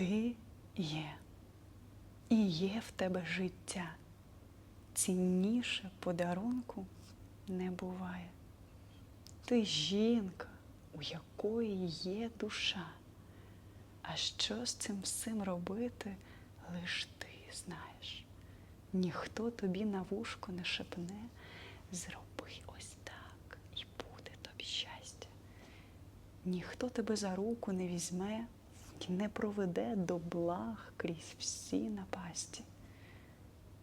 Ти є, і є в тебе життя. Цінніше подарунку не буває. Ти жінка, у якої є душа. А що з цим всім робити, лиш ти знаєш. Ніхто тобі на вушко не шепне, зроби ось так, і буде тобі щастя. Ніхто тебе за руку не візьме і не проведе до благ крізь всі напасті.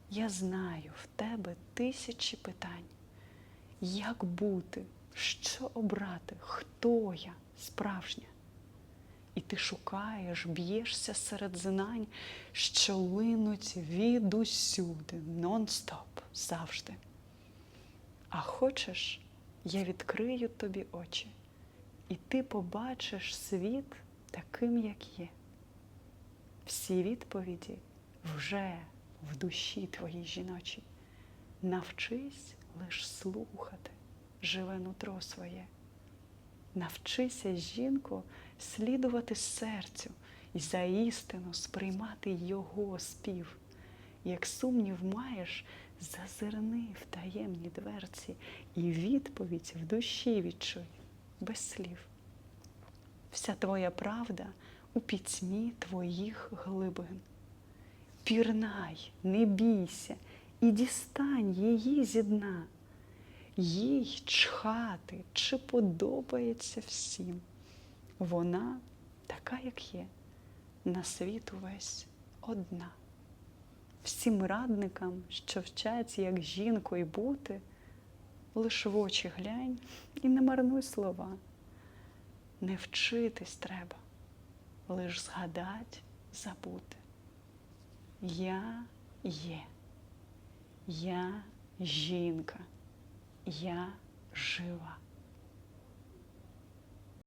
Я знаю в тебе тисячі питань. Як бути, що обрати, хто я справжня? І ти шукаєш, б'єшся серед знань, що линуть відусюди, нон-стоп, завжди. А хочеш, я відкрию тобі очі, і ти побачиш світ таким, як є. Всі відповіді вже в душі твоїй жіночій. Навчись лиш слухати живе нутро своє. Навчися, жінко, слідувати серцю і за істину сприймати його спів. Як сумнів маєш, зазирни в таємні дверці і відповідь в душі відчуй без слів. Вся твоя правда у пітьмі твоїх глибин. Пірнай, не бійся і дістань її зі дна. Їй чхати, чи подобається всім. Вона така, як є, на світ увесь одна. Всім радникам, що вчать, як жінкою бути, лиш в очі глянь і не марнуй слова. Не вчитись треба, лиш згадать, забути. Я є, я жінка, я жива.